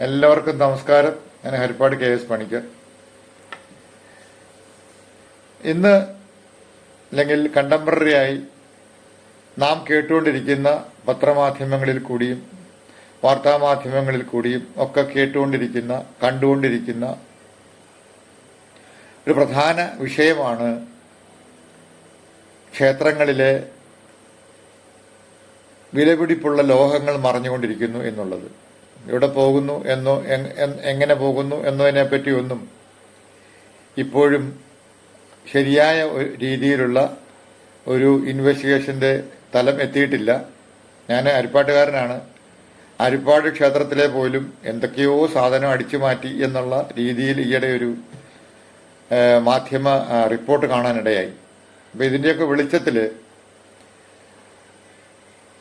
എല്ലാവർക്കും നമസ്കാരം. ഞാൻ ഹരിപ്പാട് കെ എസ് പണിക്കർ. ഇന്ന് അല്ലെങ്കിൽ കണ്ടംപററി ആയി നാം കേട്ടുകൊണ്ടിരിക്കുന്ന പത്രമാധ്യമങ്ങളിൽ കൂടിയും വാർത്താമാധ്യമങ്ങളിൽ കൂടിയും ഒക്കെ കേട്ടുകൊണ്ടിരിക്കുന്ന കണ്ടുകൊണ്ടിരിക്കുന്ന ഒരു പ്രധാന വിഷയമാണ് ക്ഷേത്രങ്ങളിലെ വിലപിടിപ്പുള്ള ലോഹങ്ങൾ മറഞ്ഞുകൊണ്ടിരിക്കുന്നു എന്നുള്ളത്. എവിടെ പോകുന്നു എന്നോ എങ്- എങ്- എങ്ങനെ പോകുന്നു എന്നതിനെപ്പറ്റി ഒന്നും ഇപ്പോഴും ശരിയായ രീതിയിലുള്ള ഒരു ഇൻവെസ്റ്റിഗേഷന്റെ തലം എത്തിയിട്ടില്ല. ഞാൻ അരിപ്പാട്ടുകാരനാണ്. അരിപ്പാട് ക്ഷേത്രത്തിലെ പോലും എന്തൊക്കെയോ സാധനം അടിച്ചു മാറ്റി എന്നുള്ള രീതിയിൽ ഈയിടെ ഒരു മാധ്യമ റിപ്പോർട്ട് കാണാനിടയായി. അപ്പം ഇതിന്റെയൊക്കെ വെളിച്ചത്തിൽ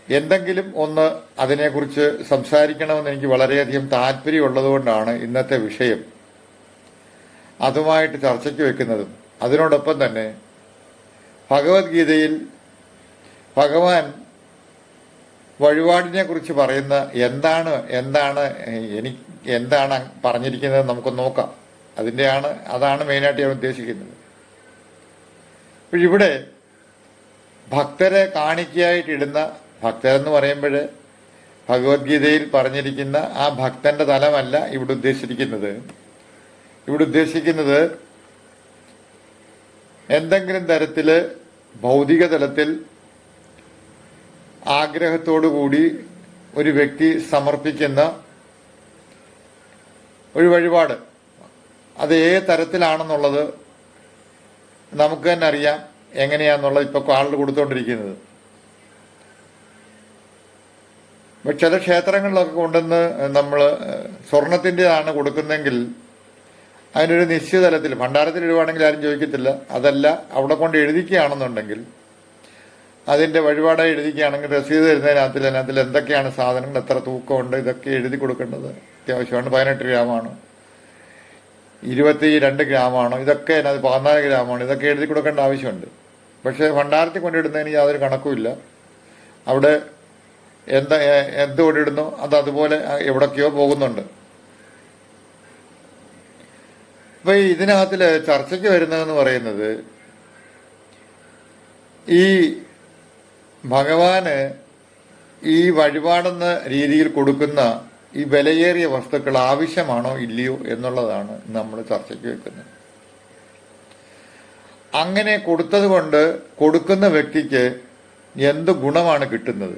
എന്തെങ്കിലും ഒന്ന് അതിനെക്കുറിച്ച് സംസാരിക്കണമെന്ന് എനിക്ക് വളരെയധികം താല്പര്യമുള്ളതുകൊണ്ടാണ് ഇന്നത്തെ വിഷയം അതുമായിട്ട് ചർച്ചയ്ക്ക് വെക്കുന്നതും. അതിനോടൊപ്പം തന്നെ ഭഗവത്ഗീതയിൽ ഭഗവാൻ വഴിപാടിനെ കുറിച്ച് പറയുന്ന എന്താണ് എന്താണ് എനിക്ക് എന്താണ് പറഞ്ഞിരിക്കുന്നത് നമുക്ക് നോക്കാം. അതിന്റെയാണ് അതാണ് മെയിനായിട്ട് ഞാൻ ഉദ്ദേശിക്കുന്നത്. ഇവിടെ ഭക്തരെ കാണിക്കയായിട്ടിടുന്ന ഭക്തരെന്ന് പറയുമ്പോൾ ഭഗവത്ഗീതയിൽ പറഞ്ഞിരിക്കുന്ന ആ ഭക്തന്റെ തലമല്ല ഇവിടെ ഉദ്ദേശിച്ചിരിക്കുന്നത്. ഇവിടെ ഉദ്ദേശിക്കുന്നത് എന്തെങ്കിലും തരത്തിൽ ഭൗതിക തലത്തിൽ കൂടി ഒരു വ്യക്തി സമർപ്പിക്കുന്ന ഒരു വഴിപാട്. അത് ഏത് തരത്തിലാണെന്നുള്ളത് നമുക്ക് തന്നെ അറിയാം എങ്ങനെയാണെന്നുള്ളത് ഇപ്പൊ ആളുകൾ കൊടുത്തുകൊണ്ടിരിക്കുന്നത് ഇപ്പൊ ചില ക്ഷേത്രങ്ങളിലൊക്കെ കൊണ്ടുവന്ന് നമ്മൾ സ്വർണത്തിന്റെതാണ് കൊടുക്കുന്നതെങ്കിൽ അതിനൊരു നിശ്ചിത തലത്തിൽ ഭണ്ഡാരത്തിൽ ഇടുവാണെങ്കിൽ ആരും ചോദിക്കത്തില്ല. അതല്ല അവിടെ കൊണ്ട് എഴുതിക്കുകയാണെന്നുണ്ടെങ്കിൽ അതിന്റെ വഴിപാടായി എഴുതിക്കുകയാണെങ്കിൽ രസീത് തരുന്നതിനകത്തിൽ അതിനകത്തിൽ എന്തൊക്കെയാണ് സാധനങ്ങൾ എത്ര തൂക്കമുണ്ട് ഇതൊക്കെ എഴുതി കൊടുക്കേണ്ടത് അത്യാവശ്യമാണ്. പതിനെട്ട് ഗ്രാമാണ്. ഇരുപത്തി രണ്ട് ഗ്രാമാണ്. ഇതൊക്കെ അതിനകത്ത് പതിനാല് ഗ്രാമാണ്. ഇതൊക്കെ എഴുതി കൊടുക്കേണ്ട ആവശ്യമുണ്ട്. പക്ഷേ ഭണ്ഡാരത്തിൽ കൊണ്ടിടുന്നതിന് യാതൊരു കണക്കുമില്ല. അവിടെ എന്താ എന്ത് ഓടിയിടുന്നു അത് അതുപോലെ എവിടൊക്കെയോ പോകുന്നുണ്ട്. അപ്പൊ ഇതിനകത്തിൽ ചർച്ചയ്ക്ക് വരുന്നതെന്ന് പറയുന്നത് ഈ ഭഗവാന് ഈ വഴിപാടെന്ന രീതിയിൽ കൊടുക്കുന്ന ഈ വിലയേറിയ വസ്തുക്കൾ ആവശ്യമാണോ ഇല്ലയോ എന്നുള്ളതാണ് നമ്മൾ ചർച്ചയ്ക്ക് വെക്കുന്നത്. അങ്ങനെ കൊടുത്തത് കൊണ്ട് കൊടുക്കുന്ന വ്യക്തിക്ക് എന്ത് ഗുണമാണ് കിട്ടുന്നത്?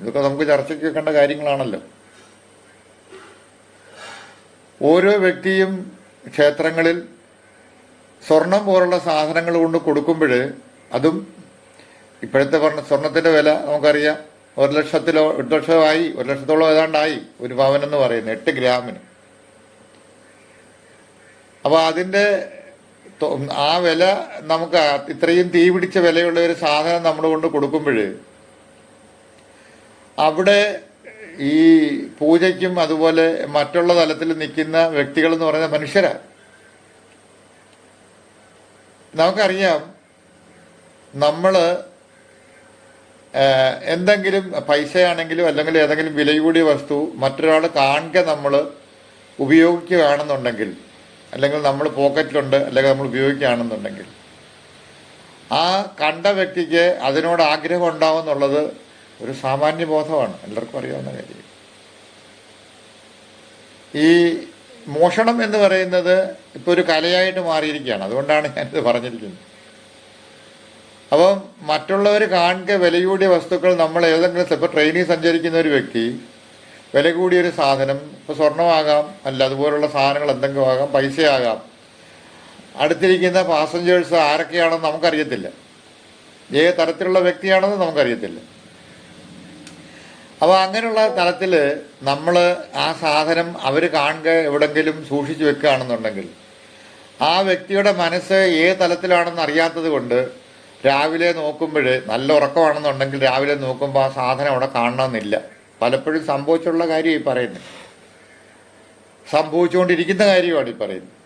ഇതൊക്കെ നമുക്ക് ചർച്ചയ്ക്ക് വെക്കേണ്ട കാര്യങ്ങളാണല്ലോ. ഓരോ വ്യക്തിയും ക്ഷേത്രങ്ങളിൽ സ്വർണം പോലുള്ള സാധനങ്ങൾ കൊണ്ട് കൊടുക്കുമ്പോൾ അതും ഇപ്പോഴത്തെ പറഞ്ഞ സ്വർണത്തിന്റെ വില നമുക്കറിയാം. ഒരു ലക്ഷത്തിലോ എട്ട് ലക്ഷമായി ഒരു ലക്ഷത്തോളം ഏതാണ്ടായി ഒരു പവൻ എന്ന് പറയുന്നത് എട്ട് ഗ്രാമിന്. അപ്പോൾ അതിന്റെ ആ വില നമുക്ക് ഇത്രയും തീ പിടിച്ച വിലയുള്ള ഒരു സാധനം നമ്മൾ കൊണ്ട് കൊടുക്കുമ്പോൾ അവിടെ ഈ പൂജയ്ക്കും അതുപോലെ മറ്റുള്ള തലത്തിൽ നിൽക്കുന്ന വ്യക്തികൾ എന്ന് പറയുന്ന മനുഷ്യരാ. നമുക്കറിയാം നമ്മൾ എന്തെങ്കിലും പൈസയാണെങ്കിലും അല്ലെങ്കിൽ ഏതെങ്കിലും വില കൂടിയ വസ്തു മറ്റൊരാൾ കാണുക നമ്മൾ ഉപയോഗിക്കുകയാണെന്നുണ്ടെങ്കിൽ അല്ലെങ്കിൽ നമ്മൾ പോക്കറ്റിലുണ്ട് അല്ലെങ്കിൽ നമ്മൾ ഉപയോഗിക്കുകയാണെന്നുണ്ടെങ്കിൽ ആ കണ്ട വ്യക്തിക്ക് അതിനോട് ആഗ്രഹം ഉണ്ടാവും എന്നുള്ളത് ഒരു സാമാന്യ ബോധമാണ്. എല്ലാവർക്കും അറിയാവുന്ന കാര്യം. ഈ മോഷണം എന്ന് പറയുന്നത് ഇപ്പോൾ ഒരു കലയായിട്ട് മാറിയിരിക്കുകയാണ്. അതുകൊണ്ടാണ് ഞാനിത് പറഞ്ഞിരിക്കുന്നത്. അപ്പം മറ്റുള്ളവർ കാണുക വില കൂടിയ വസ്തുക്കൾ നമ്മൾ ഏതെങ്കിലും ഇപ്പോൾ ട്രെയിനിൽ സഞ്ചരിക്കുന്ന ഒരു വ്യക്തി വില കൂടിയൊരു സാധനം ഇപ്പോൾ സ്വർണമാകാം അല്ല അതുപോലുള്ള സാധനങ്ങൾ എന്തെങ്കിലും ആകാം പൈസയാകാം. അടുത്തിരിക്കുന്ന പാസഞ്ചേഴ്സ് ആരൊക്കെയാണെന്ന് നമുക്കറിയത്തില്ല. ഏത് തരത്തിലുള്ള വ്യക്തിയാണെന്ന് നമുക്കറിയത്തില്ല. അപ്പോൾ അങ്ങനെയുള്ള തലത്തിൽ നമ്മൾ ആ സാധനം അവർ കാണുക എവിടെങ്കിലും സൂക്ഷിച്ചു വെക്കുകയാണെന്നുണ്ടെങ്കിൽ ആ വ്യക്തിയുടെ മനസ്സ് ഏത് തലത്തിലാണെന്ന് അറിയാത്തത് കൊണ്ട് രാവിലെ നോക്കുമ്പോൾ നല്ല ഉറക്കമാണെന്നുണ്ടെങ്കിൽ രാവിലെ നോക്കുമ്പോൾ ആ സാധനം അവിടെ കാണണമെന്നില്ല. പലപ്പോഴും സംഭവിച്ചുള്ള കാര്യം ഈ പറയുന്നത് സംഭവിച്ചുകൊണ്ടിരിക്കുന്ന കാര്യമാണ് ഈ പറയുന്നത്.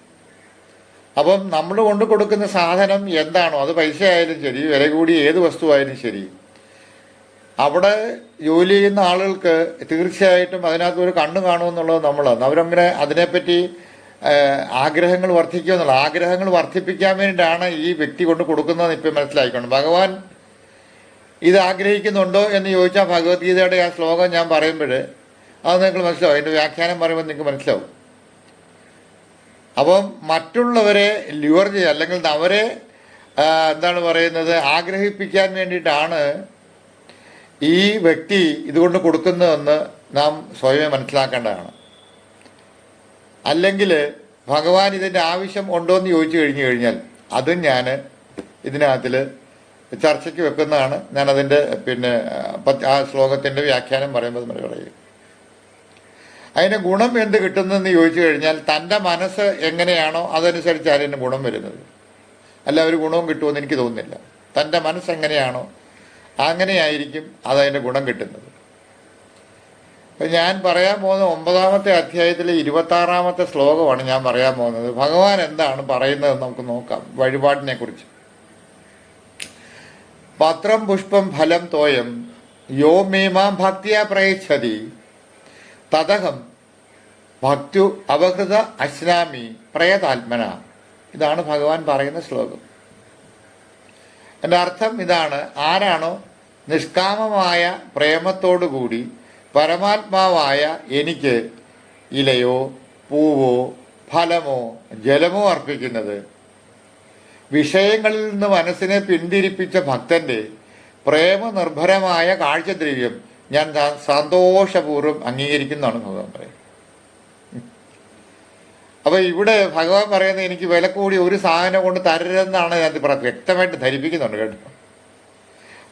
അപ്പം നമ്മൾ കൊണ്ട് കൊടുക്കുന്ന സാധനം എന്താണോ അത് പൈസ ആയാലും ശരി വില കൂടി ഏത് വസ്തുവായാലും ശരി അവിടെ ജോലി ചെയ്യുന്ന ആളുകൾക്ക് തീർച്ചയായിട്ടും അതിനകത്ത് ഒരു കണ്ണ് കാണുമെന്നുള്ളത് നമ്മളാണ് അവരങ്ങനെ അതിനെപ്പറ്റി ആഗ്രഹങ്ങൾ ആഗ്രഹങ്ങൾ വർദ്ധിക്കുമെന്നുള്ള ആഗ്രഹങ്ങൾ വർദ്ധിപ്പിക്കാൻ വേണ്ടിയിട്ടാണ് ഈ വ്യക്തി കൊണ്ട് കൊടുക്കുന്നതെന്ന് ഇപ്പം മനസ്സിലായിക്കൊണ്ട് ഭഗവാൻ ഇത് ആഗ്രഹിക്കുന്നുണ്ടോ എന്ന് ചോദിച്ചാൽ ഭഗവത്ഗീതയുടെ ആ ശ്ലോകം ഞാൻ പറയുമ്പോൾ അത് നിങ്ങൾ മനസ്സിലാവും. അതിന്റെ വ്യാഖ്യാനം പറയുമ്പോൾ നിങ്ങൾക്ക് മനസ്സിലാവും. അപ്പം മറ്റുള്ളവരെ ല്യൂർ ചെയ്യുക അല്ലെങ്കിൽ അവരെ എന്താണ് പറയുന്നത് ആഗ്രഹിപ്പിക്കാൻ വേണ്ടിയിട്ടാണ് ഈ വ്യക്തി ഇതുകൊണ്ട് കൊടുക്കുന്നതെന്ന് നാം സ്വയമേ മനസ്സിലാക്കേണ്ടതാണ്. അല്ലെങ്കിൽ ഭഗവാൻ ഇതിന്റെ ആവശ്യം ഉണ്ടോ എന്ന് ചോദിച്ചു കഴിഞ്ഞു കഴിഞ്ഞാൽ അതും ഞാൻ ഇതിനകത്തിൽ ചർച്ചയ്ക്ക് വെക്കുന്നതാണ്. ഞാൻ അതിന്റെ പിന്നെ ആ ശ്ലോകത്തിന്റെ വ്യാഖ്യാനം പറയുമ്പോൾ പറയും അതിന് ഗുണം എന്ത് കിട്ടുന്നതെന്ന് ചോദിച്ചു കഴിഞ്ഞാൽ തന്റെ മനസ്സ് എങ്ങനെയാണോ അതനുസരിച്ച് അതിന് ഗുണം വരുന്നത്. അല്ല ഒരു ഗുണവും കിട്ടുമെന്ന് എനിക്ക് തോന്നുന്നില്ല. തന്റെ മനസ്സ് എങ്ങനെയാണോ അങ്ങനെയായിരിക്കും അതതിന്റെ ഗുണം കിട്ടുന്നത്. അപ്പം ഞാൻ പറയാൻ പോകുന്ന ഒമ്പതാമത്തെ അധ്യായത്തിലെ ഇരുപത്താറാമത്തെ ശ്ലോകമാണ് ഞാൻ പറയാൻ പോകുന്നത്. ഭഗവാൻ എന്താണ് പറയുന്നത് നമുക്ക് നോക്കാം വഴിപാടിനെ കുറിച്ച് പത്രം പുഷ്പം ഫലം തോയം യോ മീമാം ഭക്തിയ പ്രയച്ഛതി തതഹം ഭക്തു അവഹൃത അശ്നാമി പ്രയതാത്മന. ഇതാണ് ഭഗവാൻ പറയുന്ന ശ്ലോകം. എന്റെ അർത്ഥം ഇതാണ്. ആരാണോ നിഷ്കാമമായ പ്രേമത്തോടുകൂടി പരമാത്മാവായ എനിക്ക് ഇലയോ പൂവോ ഫലമോ ജലമോ അർപ്പിക്കുന്നത്. വിഷയങ്ങളിൽ നിന്ന് മനസ്സിനെ പിന്തിരിപ്പിച്ച ഭക്തന്റെ പ്രേമനിർഭരമായ കാഴ്ചദ്രവ്യം ഞാൻ സന്തോഷപൂർവം അംഗീകരിക്കുന്നതാണ് ഭഗവാൻ പറയുന്നത് അപ്പൊ ഇവിടെ ഭഗവാൻ പറയുന്നത് എനിക്ക് വില കൂടി ഒരു സാധനം കൊണ്ട് തരരുതെന്നാണ് ഞാൻ പറ വ്യക്തമായിട്ട് ധരിപ്പിക്കുന്നുണ്ട് കേട്ടോ.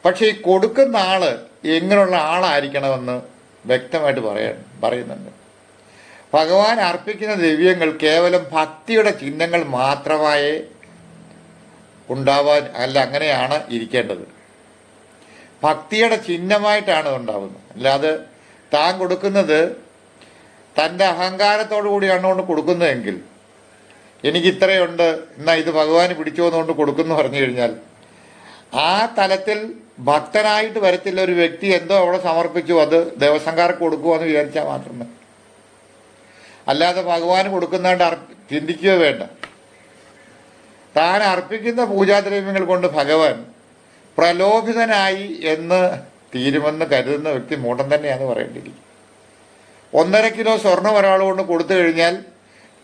പക്ഷെ ഈ കൊടുക്കുന്ന ആൾ എങ്ങനെയുള്ള ആളായിരിക്കണമെന്ന് വ്യക്തമായിട്ട് പറയാൻ പറയുന്നുണ്ട്. ഭഗവാൻ അർപ്പിക്കുന്ന ദ്രവ്യങ്ങൾ കേവലം ഭക്തിയുടെ ചിഹ്നങ്ങൾ മാത്രമായേ ഉണ്ടാവാൻ അല്ല അങ്ങനെയാണ് ഇരിക്കേണ്ടത്. ഭക്തിയുടെ ചിഹ്നമായിട്ടാണ് ഉണ്ടാവുന്നത്. അല്ലാതെ താൻ കൊടുക്കുന്നത് തന്റെ അഹങ്കാരത്തോടു കൂടി കൊണ്ട് കൊടുക്കുന്നതെങ്കിൽ എനിക്ക് ഇത്രയുണ്ട് എന്നാൽ ഇത് ഭഗവാന് പിടിച്ചോന്നുകൊണ്ട് കൊടുക്കുന്നു പറഞ്ഞു കഴിഞ്ഞാൽ ആ തലത്തിൽ ഭക്തനായിട്ട് വരത്തില്ല ഒരു വ്യക്തി എന്തോ അവിടെ സമർപ്പിച്ചു അത് ദേവസംഘാർക്ക് കൊടുക്കുമെന്ന് വിചാരിച്ചാൽ മാത്രമേ. അല്ലാതെ ഭഗവാന് കൊടുക്കുന്നതായിട്ട് അർപ്പ- ചിന്തിക്കുകയോ വേണ്ട. താൻ അർപ്പിക്കുന്ന പൂജാദ്രവ്യങ്ങൾ കൊണ്ട് ഭഗവാൻ പ്രലോഭിതനായി എന്ന് തീരുമെന്ന് കരുതുന്ന വ്യക്തി മൂടം തന്നെയാണ് പറയേണ്ടിയിരിക്കും ഒന്നര കിലോ സ്വർണം ഒരാൾ കൊണ്ട് കൊടുത്തു കഴിഞ്ഞാൽ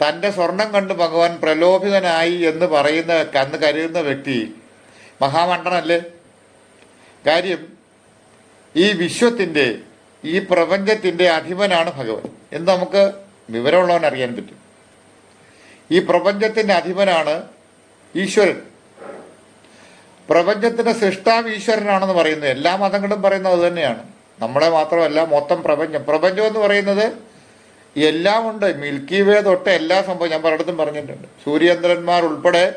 തന്റെ സ്വർണം കണ്ട് ഭഗവാൻ പ്രലോഭിതനായി എന്ന് പറയുന്ന കന്ന് കരുതുന്ന വ്യക്തി മഹാമണ്ഡനല്ലേ കാര്യം ഈ വിശ്വത്തിന്റെ ഈ പ്രപഞ്ചത്തിന്റെ അധിപനാണ് ഭഗവാൻ. എന്ന് നമുക്ക് വിവരമുള്ളവൻ അറിയാൻ പറ്റും. ഈ പ്രപഞ്ചത്തിന്റെ അധിപനാണ് ഈശ്വരൻ. പ്രപഞ്ചത്തിന്റെ സൃഷ്ടാവ് ഈശ്വരനാണെന്ന് പറയുന്നത് എല്ലാ മതങ്ങളും പറയുന്നത് അത് തന്നെയാണ്. നമ്മളെ മാത്രമല്ല മൊത്തം പ്രപഞ്ചം. പ്രപഞ്ചം എന്ന് പറയുന്നത് എല്ലാം ഉണ്ട്. മിൽക്കി വേ തൊട്ട് എല്ലാ സംഭവം ഞാൻ പലയിടത്തും പറഞ്ഞിട്ടുണ്ട്. സൂര്യചന്ദ്രന്മാർ ഉൾപ്പെടെ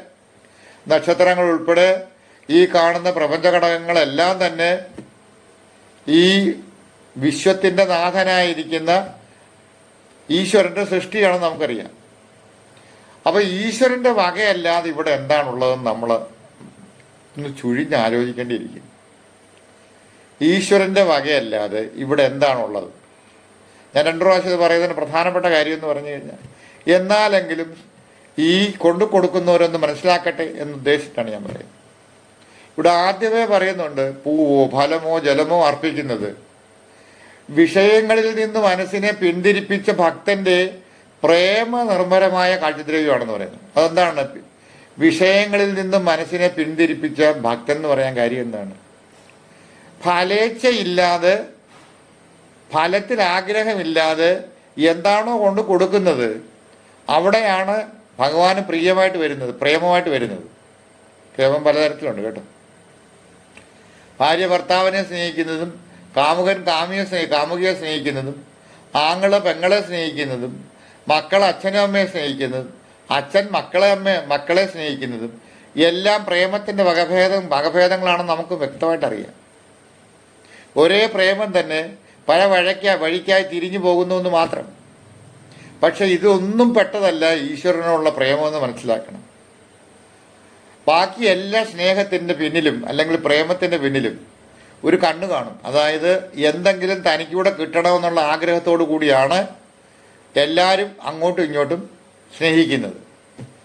നക്ഷത്രങ്ങൾ ഉൾപ്പെടെ ഈ കാണുന്ന പ്രപഞ്ച ഘടകങ്ങളെല്ലാം തന്നെ ഈ വിശ്വത്തിന്റെ നാഥനായിരിക്കുന്ന ഈശ്വരന്റെ സൃഷ്ടിയാണെന്ന് നമുക്കറിയാം. അപ്പൊ ഈശ്വരന്റെ വകയല്ലാതെ ഇവിടെ എന്താണുള്ളതെന്ന് നമ്മൾ ഒന്ന് ചുഴിഞ്ഞ് ഈശ്വരന്റെ വകയല്ലാതെ ഇവിടെ എന്താണുള്ളത്? ഞാൻ രണ്ടു പ്രാവശ്യം ഇത് പറയുന്നതിന് പ്രധാനപ്പെട്ട കാര്യം എന്ന് പറഞ്ഞു കഴിഞ്ഞാൽ എന്നാലെങ്കിലും ഈ കൊണ്ടു കൊടുക്കുന്നവരൊന്ന് മനസ്സിലാക്കട്ടെ എന്ന് ഉദ്ദേശിച്ചിട്ടാണ് ഞാൻ പറയുന്നത്. ഇവിടെ ആദ്യമേ പറയുന്നുണ്ട് പൂവോ ഫലമോ ജലമോ അർപ്പിക്കുന്നത്. വിഷയങ്ങളിൽ നിന്ന് മനസ്സിനെ പിന്തിരിപ്പിച്ച ഭക്തന്റെ പ്രേമ നിർമ്മരമായ കാഴ്ചദ്രവ്യമാണെന്ന് പറയുന്നത് അതെന്താണ്? വിഷയങ്ങളിൽ നിന്ന് മനസ്സിനെ പിന്തിരിപ്പിച്ച ഭക്തൻ എന്ന് പറയാൻ കാര്യം എന്താണ്? ഫലേച്ഛയില്ലാതെ ഫലത്തിൽ ആഗ്രഹമില്ലാതെ എന്താണോ കൊണ്ട് കൊടുക്കുന്നത് അവിടെയാണ് ഭഗവാന് പ്രിയമായിട്ട് വരുന്നത് പ്രേമമായിട്ട് വരുന്നത്. പ്രേമം പലതരത്തിലുണ്ട് കേട്ടോ. ഭാര്യ ഭർത്താവിനെ സ്നേഹിക്കുന്നതും കാമുകൻ കാമിയെ സ്നേഹി കാമുകിയെ സ്നേഹിക്കുന്നതും ആങ്ങളെ പെങ്ങളെ സ്നേഹിക്കുന്നതും മക്കൾ അച്ഛനും അമ്മയെ സ്നേഹിക്കുന്നതും അച്ഛൻ മക്കളെ അമ്മ മക്കളെ സ്നേഹിക്കുന്നതും എല്ലാം പ്രേമത്തിന്റെ വകഭേദം വകഭേദങ്ങളാണെന്ന് നമുക്ക് വ്യക്തമായിട്ട് അറിയാം ഒരേ പ്രേമം തന്നെ പല വഴക്ക വഴിക്കായി തിരിഞ്ഞു പോകുന്നു എന്ന് മാത്രം. പക്ഷെ ഇതൊന്നും പെട്ടതല്ല ഈശ്വരനോടുള്ള പ്രേമമെന്ന് മനസ്സിലാക്കണം. ബാക്കി എല്ലാ സ്നേഹത്തിന്റെ പിന്നിലും അല്ലെങ്കിൽ പ്രേമത്തിന്റെ പിന്നിലും ഒരു കണ്ണ് കാണും. അതായത് എന്തെങ്കിലും തനിക്കൂടെ കിട്ടണമെന്നുള്ള ആഗ്രഹത്തോടു കൂടിയാണ് എല്ലാവരും അങ്ങോട്ടും ഇങ്ങോട്ടും സ്നേഹിക്കുന്നത്.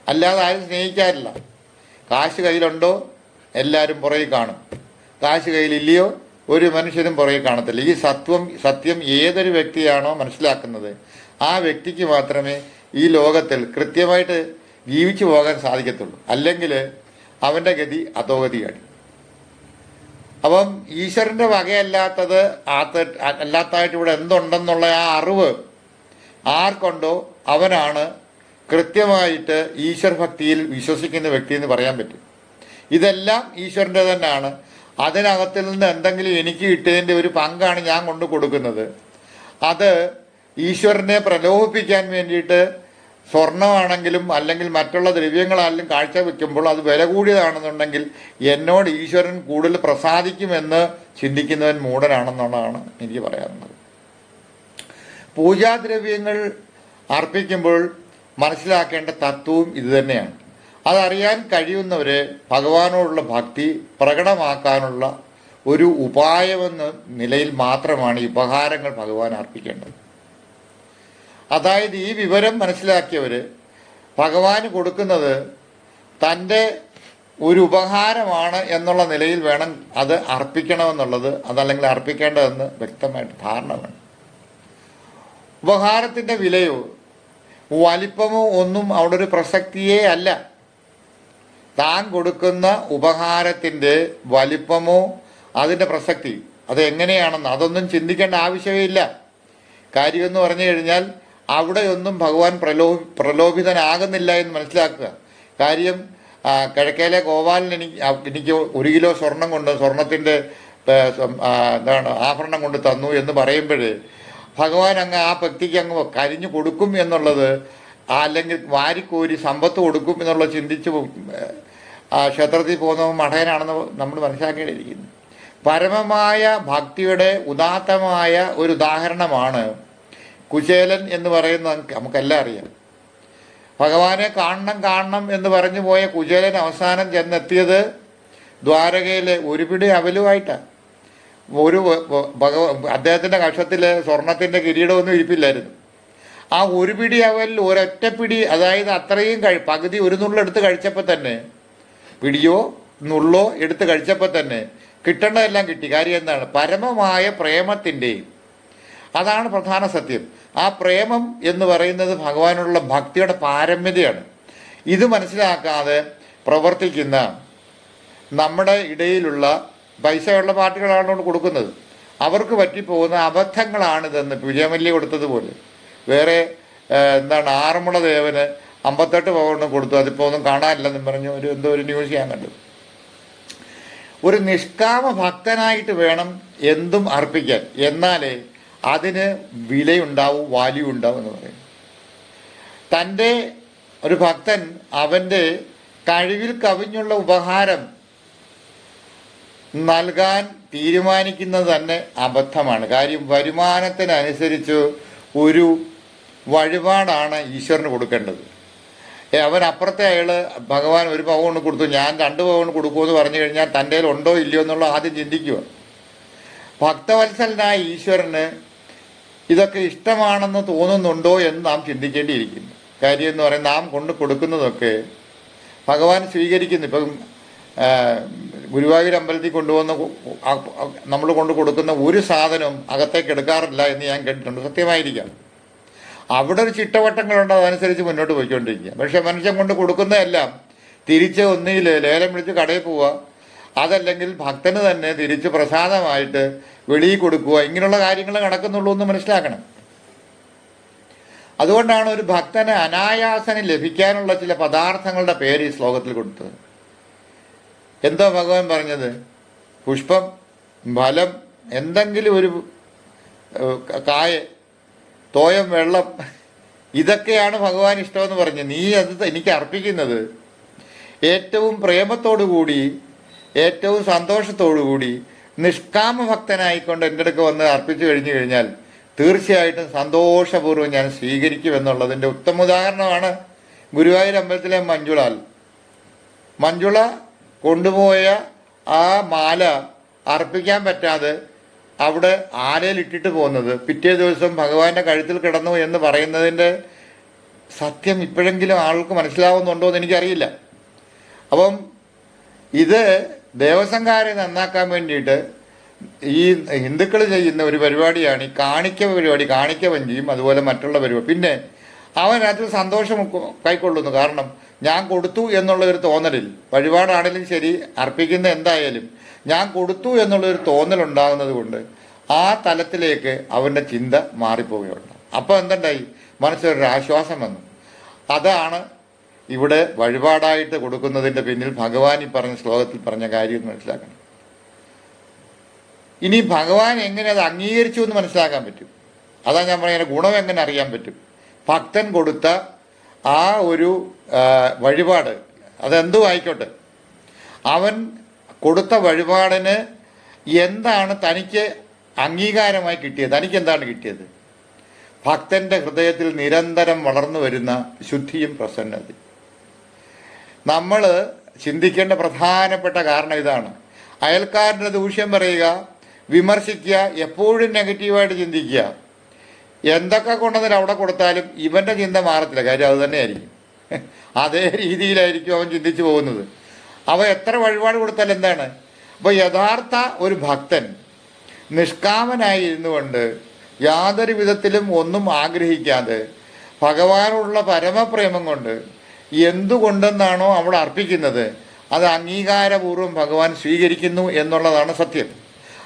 അല്ലാതെ ആരും സ്നേഹിക്കാറില്ല. കാശ് കയ്യിലുണ്ടോ? എല്ലാവരും പുറകിൽ കാണും. കാശ് കയ്യിലില്ലയോ? ഒരു മനുഷ്യനും പുറകെ കാണത്തില്ല. ഈ സത്വം സത്യം ഏതൊരു വ്യക്തിയാണോ മനസ്സിലാക്കുന്നത് ആ വ്യക്തിക്ക് മാത്രമേ ഈ ലോകത്തിൽ കൃത്യമായിട്ട് ജീവിച്ചു പോകാൻ സാധിക്കത്തുള്ളൂ. അല്ലെങ്കിൽ അവന്റെ ഗതി അധോഗതിയാണ്. അപ്പം ഈശ്വരന്റെ വകയല്ലാത്തത് ആത്ത അല്ലാത്തതായിട്ട് ഇവിടെ എന്തുണ്ടെന്നുള്ള ആ അറിവ് ആർക്കുണ്ടോ അവനാണ് കൃത്യമായിട്ട് ഈശ്വർ ഭക്തിയിൽ വിശ്വസിക്കുന്ന വ്യക്തി എന്ന് പറയാൻ പറ്റും. ഇതെല്ലാം ഈശ്വരന്റെ തന്നെയാണ്. അതിനകത്തിൽ നിന്ന് എന്തെങ്കിലും എനിക്ക് കിട്ടിയതിന്റെ ഒരു പങ്കാണ് ഞാൻ കൊണ്ട് കൊടുക്കുന്നത്. അത് ഈശ്വരനെ പ്രലോഭിപ്പിക്കാൻ വേണ്ടിയിട്ട് സ്വർണമാണെങ്കിലും അല്ലെങ്കിൽ മറ്റുള്ള ദ്രവ്യങ്ങളാലും ദ്രവ്യങ്ങളാണെങ്കിലും കാഴ്ചവെക്കുമ്പോൾ അത് വില കൂടിയതാണെന്നുണ്ടെങ്കിൽ എന്നോട് ഈശ്വരൻ കൂടുതൽ പ്രസാദിക്കുമെന്ന് ചിന്തിക്കുന്നവൻ മൂഢനാണെന്നുള്ളതാണ് എനിക്ക് പറയാറുള്ളത് പൂജാദ്രവ്യങ്ങൾ അർപ്പിക്കുമ്പോൾ മനസ്സിലാക്കേണ്ട തത്വവും ഇതുതന്നെയാണ് അതറിയാൻ കഴിയുന്നവരെ ഭഗവാനോടുള്ള ഭക്തി പ്രകടമാക്കാനുള്ള ഒരു ഉപായമെന്ന നിലയിൽ മാത്രമാണ് ഈ ഉപഹാരങ്ങൾ ഭഗവാൻ അർപ്പിക്കേണ്ടത്. അതായത് ഈ വിവരം മനസ്സിലാക്കിയവർ ഭഗവാന് കൊടുക്കുന്നത് തന്റെ ഒരു ഉപഹാരമാണ് എന്നുള്ള നിലയിൽ വേണം അത് അർപ്പിക്കണമെന്നുള്ളത് അതല്ലെങ്കിൽ അർപ്പിക്കേണ്ടതെന്ന് വ്യക്തമായിട്ട് ധാരണ വേണം. ഉപഹാരത്തിന്റെ വിലയോ വലിപ്പമോ ഒന്നും അവിടെ ഒരു പ്രസക്തിയേ അല്ല. താൻ കൊടുക്കുന്ന ഉപഹാരത്തിന്റെ വലിപ്പമോ അതിന്റെ പ്രസക്തി? അത് എങ്ങനെയാണെന്ന് അതൊന്നും ചിന്തിക്കേണ്ട ആവശ്യമേ ഇല്ല. കാര്യമെന്ന് പറഞ്ഞു കഴിഞ്ഞാൽ അവിടെയൊന്നും ഭഗവാൻ പ്രലോ പ്രലോഭിതനാകുന്നില്ല എന്ന് മനസ്സിലാക്കുക. കാര്യം കിഴക്കയിലെ ഗോപാലൻ എനിക്ക് എനിക്ക് ഒരു കിലോ സ്വർണം കൊണ്ട് സ്വർണത്തിന്റെ എന്താണ് ആഭരണം കൊണ്ട് തന്നു എന്ന് പറയുമ്പോൾ ഭഗവാൻ അങ്ങ് ആ വ്യക്തിക്ക് അങ്ങ് കരിഞ്ഞു കൊടുക്കും എന്നുള്ളത് അല്ലെങ്കിൽ വാരിക്കോരി സമ്പത്ത് കൊടുക്കും എന്നുള്ളത് ചിന്തിച്ച് ആ ക്ഷേത്രത്തിൽ പോകുന്നവൻ മഠയനാണെന്ന് നമ്മൾ മനസ്സിലാക്കേണ്ടിയിരിക്കുന്നു. പരമമായ ഭക്തിയുടെ ഉദാത്തമായ ഒരു ഉദാഹരണമാണ് കുചേലൻ എന്ന് പറയുന്നത് നമുക്ക് നമുക്കെല്ലാം അറിയാം. ഭഗവാനെ കാണണം കാണണം എന്ന് പറഞ്ഞു പോയ കുചേലൻ അവസാനം ചെന്നെത്തിയത് ദ്വാരകയിലെ ഒരു പിടി അവലുമായിട്ടാണ് ഒരു ഭഗവ അദ്ദേഹത്തിന്റെ കക്ഷത്തിൽ സ്വർണത്തിന്റെ കിരീടമൊന്നും ഇരിപ്പില്ലായിരുന്നു. ആ ഒരു പിടി അവലിൽ ഒരൊറ്റ പിടി അതായത് അത്രയും കഴി പകുതി ഒരു നുള്ളെടുത്ത് കഴിച്ചപ്പോൾ തന്നെ പിടിയോ നുള്ളോ എടുത്ത് കഴിച്ചപ്പോൾ തന്നെ കിട്ടേണ്ടതെല്ലാം കിട്ടി. കാര്യം എന്താണ്? പരമമായ പ്രേമത്തിന്റെയും അതാണ് പ്രധാന സത്യം. ആ പ്രേമം എന്ന് പറയുന്നത് ഭഗവാനുള്ള ഭക്തിയുടെ പാരമ്യതയാണ്. ഇത് മനസ്സിലാക്കാതെ പ്രവർത്തിക്കുന്ന നമ്മുടെ ഇടയിലുള്ള പൈസയുള്ള പാർട്ടികളാണ് കൊടുക്കുന്നത്. അവർക്ക് പറ്റിപ്പോകുന്ന അബദ്ധങ്ങളാണിതെന്ന് വിജയമല്യ കൊടുത്തതുപോലെ. വേറെ എന്താണ് ആറന്മുള ദേവന് അമ്പത്തെട്ട് പവന് കൊടുത്തു. അതിപ്പോൾ ഒന്നും കാണാനില്ലെന്നും പറഞ്ഞു ഒരു എന്തോ ഒരു ന്യൂസ് ഞാൻ കണ്ടു. ഒരു നിഷ്കാമ ഭക്തനായിട്ട് വേണം എന്തും അർപ്പിക്കാൻ. എന്നാലേ അതിന് വിലയുണ്ടാവും വാല്യൂ ഉണ്ടാവും എന്ന് പറയും. തന്റെ ഒരു ഭക്തൻ അവന്റെ കഴിവിൽ കവിഞ്ഞുള്ള ഉപഹാരം നൽകാൻ തീരുമാനിക്കുന്നത് തന്നെ അബദ്ധമാണ്. കാര്യം വരുമാനത്തിനനുസരിച്ച് ഒരു വഴിപാടാണ് ഈശ്വരന് കൊടുക്കേണ്ടത്. അപ്പുറത്തെ അയാൾ ഭഗവാൻ ഒരു പവൻ കൊടുത്തു. ഞാൻ രണ്ട് പവൻ കൊടുക്കുമെന്ന് പറഞ്ഞു കഴിഞ്ഞാൽ തന്റെ ഉണ്ടോ ഇല്ലയോ എന്നുള്ള ആദ്യം ചിന്തിക്കുക. ഭക്തവത്സലനായ ഈശ്വരന് ഇതൊക്കെ ഇഷ്ടമാണെന്ന് തോന്നുന്നുണ്ടോ എന്ന് നാം ചിന്തിക്കേണ്ടിയിരിക്കുന്നു. കാര്യം എന്ന് പറയുന്നത് നാം കൊണ്ട് കൊടുക്കുന്നതൊക്കെ ഭഗവാൻ സ്വീകരിക്കുന്നു. ഇപ്പം ഗുരുവായൂർ അമ്പലത്തിൽ കൊണ്ടുവന്ന് നമ്മൾ കൊണ്ട് കൊടുക്കുന്ന ഒരു സാധനവും അകത്തേക്ക് എടുക്കാറില്ല എന്ന് ഞാൻ കേട്ടിട്ടുണ്ട്. സത്യമായിരിക്കാം. അവിടെ ഒരു ചിട്ടവട്ടങ്ങളുണ്ട് അതനുസരിച്ച് മുന്നോട്ട് പോയിക്കൊണ്ടിരിക്കുക. പക്ഷെ മനുഷ്യൻ കൊണ്ട് കൊടുക്കുന്നതെല്ലാം തിരിച്ച് ഒന്നിൽ ലേലം വിളിച്ച് കടയിൽ പോവുക അതല്ലെങ്കിൽ ഭക്തന് തന്നെ തിരിച്ച് പ്രസാദമായിട്ട് വെളിയിൽ കൊടുക്കുക ഇങ്ങനെയുള്ള കാര്യങ്ങൾ നടക്കുന്നുള്ളൂ എന്ന് മനസ്സിലാക്കണം. അതുകൊണ്ടാണ് ഒരു ഭക്തന് അനായാസന് ലഭിക്കാനുള്ള ചില പദാർത്ഥങ്ങളുടെ പേര് ഈ ശ്ലോകത്തിൽ കൊടുത്തത്. എന്തോ ഭഗവാൻ പറഞ്ഞത്? പുഷ്പം ഫലം എന്തെങ്കിലും ഒരു കായ തോയം വെള്ളം. ഇതൊക്കെയാണ് ഭഗവാൻ ഇഷ്ടമെന്ന് പറഞ്ഞ്. നീ അത് എനിക്ക് അർപ്പിക്കുന്നത്. ഏറ്റവും പ്രേമത്തോടു കൂടി ഏറ്റവും സന്തോഷത്തോടു കൂടി നിഷ്കാമ ഭക്തനായിക്കൊണ്ട് എന്റെ അടുക്ക് വന്ന് അർപ്പിച്ചു കഴിഞ്ഞു കഴിഞ്ഞാൽ തീർച്ചയായിട്ടും സന്തോഷപൂർവം ഞാൻ സ്വീകരിക്കുമെന്നുള്ളതിന്റെ ഉത്തമ ഉദാഹരണമാണ് ഗുരുവായൂർ അമ്പലത്തിലെ മഞ്ജുളാൽ. മഞ്ജുള കൊണ്ടുപോയ ആ മാല അർപ്പിക്കാൻ പറ്റാതെ അവിടെ ആലയിൽ ഇട്ടിട്ട് പോകുന്നത്. പിറ്റേ ദിവസം ഭഗവാന്റെ കഴുത്തിൽ കിടന്നു എന്ന് പറയുന്നതിന്റെ സത്യം ഇപ്പോഴെങ്കിലും ആൾക്ക് മനസ്സിലാവുന്നുണ്ടോ എന്ന് എനിക്കറിയില്ല. അപ്പം ഇത് ദേവസംകാരെ നന്നാക്കാൻ വേണ്ടിയിട്ട് ഈ ഹിന്ദുക്കൾ ചെയ്യുന്ന ഒരു പരിപാടിയാണ്. ഈ കാണിക്ക പരിപാടി കാണിക്ക വഞ്ചിയും അതുപോലെ മറ്റുള്ള പരിപാടി. പിന്നെ അവൻ അതിൽ സന്തോഷം കൈക്കൊള്ളുന്നു. കാരണം ഞാൻ കൊടുത്തു എന്നുള്ള ഒരു തോന്നലിൽ വഴിപാടാണെങ്കിലും ശരി അർപ്പിക്കുന്ന എന്തായാലും ഞാൻ കൊടുത്തു എന്നുള്ളൊരു തോന്നൽ ഉണ്ടാകുന്നത് കൊണ്ട് ആ തലത്തിലേക്ക് അവന്റെ ചിന്ത മാറിപ്പോവുകയുണ്ട് അപ്പോൾ എന്തുണ്ടായി? മനസ്സിലൊരാശ്വാസം വന്നു. അതാണ് ഇവിടെ വഴിപാടായിട്ട് കൊടുക്കുന്നതിന്റെ പിന്നിൽ ഭഗവാൻ ഈ പറഞ്ഞ ശ്ലോകത്തിൽ പറഞ്ഞ കാര്യം മനസ്സിലാക്കണം. ഇനി ഭഗവാൻ എങ്ങനെ അത് അംഗീകരിച്ചു എന്ന് മനസ്സിലാക്കാൻ പറ്റും? അതാ ഞാൻ പറയുന്നത് ഗുണം എങ്ങനെ അറിയാൻ പറ്റും? ഭക്തൻ കൊടുത്ത ആ ഒരു വഴിപാട് അതെന്തും ആയിക്കോട്ടെ. അവൻ കൊടുത്ത വഴിപാടിന് എന്താണ് തനിക്ക് അംഗീകാരമായി കിട്ടിയത്? തനിക്ക് എന്താണ് കിട്ടിയത്? ഭക്തന്റെ ഹൃദയത്തിൽ നിരന്തരം വളർന്നു വരുന്ന ശുദ്ധിയും പ്രസന്നതയും. നമ്മൾ ചിന്തിക്കേണ്ട പ്രധാനപ്പെട്ട കാരണം ഇതാണ്. അയൽക്കാരന്റെ ദൂഷ്യം പറയുക വിമർശിക്കുക എപ്പോഴും നെഗറ്റീവായിട്ട് ചിന്തിക്കുക. എന്തൊക്കെ കൊണ്ടുവന്നിട്ട് അവിടെ കൊടുത്താലും ഇവന്റെ ചിന്ത മാറത്തില്ല. കാര്യം അത് തന്നെയായിരിക്കും. അതേ രീതിയിലായിരിക്കും അവൻ ചിന്തിച്ചു പോകുന്നത്. അവ എത്ര വഴിപാട് കൊടുത്താൽ എന്താണ്? അപ്പോൾ യഥാർത്ഥ ഒരു ഭക്തൻ നിഷ്കാമനായി ഇരുന്നു കൊണ്ട് യാതൊരു വിധത്തിലും ഒന്നും ആഗ്രഹിക്കാതെ ഭഗവാനുള്ള പരമപ്രേമം കൊണ്ട് എന്തുകൊണ്ടെന്നാണോ അവിടെ അർപ്പിക്കുന്നത് അത് അംഗീകാരപൂർവം ഭഗവാൻ സ്വീകരിക്കുന്നു എന്നുള്ളതാണ് സത്യം.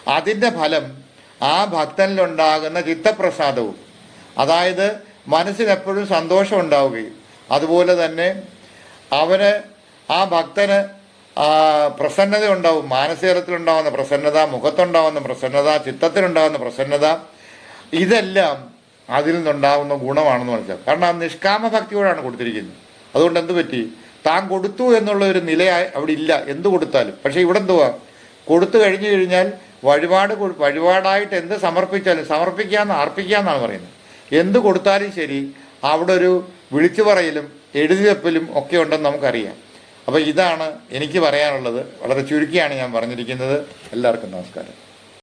അതിന്റെ ഫലം ആ ഭക്തനിലുണ്ടാകുന്ന ചിത്തപ്രസാദവും അതായത് മനസ്സിനെപ്പോഴും സന്തോഷം ഉണ്ടാവുകയും അതുപോലെ തന്നെ അവന് ആ ഭക്തന് ആ, പ്രസന്നത ഉണ്ടാവും മാനസികത്തിലുണ്ടാവുന്ന പ്രസന്നത മുഖത്തുണ്ടാവുന്ന പ്രസന്നത ചിത്തത്തിലുണ്ടാവുന്ന പ്രസന്നത ഇതെല്ലാം അതിൽ നിന്നുണ്ടാവുന്ന ഗുണമാണെന്ന് മനസ്സിലാക്കും കാരണം ആ നിഷ്കാമ ഭക്തിയോടാണ് കൊടുത്തിരിക്കുന്നത്. അതുകൊണ്ട് എന്ത് പറ്റി? താൻ കൊടുത്തു എന്നുള്ള ഒരു നില അവിടെ ഇല്ല. എന്ത് കൊടുത്താലും. പക്ഷേ ഇവിടെ എന്തുവാ? കൊടുത്തു കഴിഞ്ഞു കഴിഞ്ഞാൽ വഴിപാട് വഴിപാടായിട്ട് എന്ത് സമർപ്പിച്ചാലും സമർപ്പിക്കാന്ന് അർപ്പിക്കാന്നാണ് പറയുന്നത്. എന്ത് കൊടുത്താലും ശരി അവിടെ ഒരു വിളിച്ചു പറയലും എഴുതി ഒക്കെ ഉണ്ടെന്ന് നമുക്കറിയാം. അപ്പോൾ ഇതാണ് എനിക്ക് പറയാനുള്ളത്. വളരെ ചുരുക്കിയാണ് ഞാൻ പറഞ്ഞിരിക്കുന്നത്. എല്ലാവർക്കും നമസ്കാരം.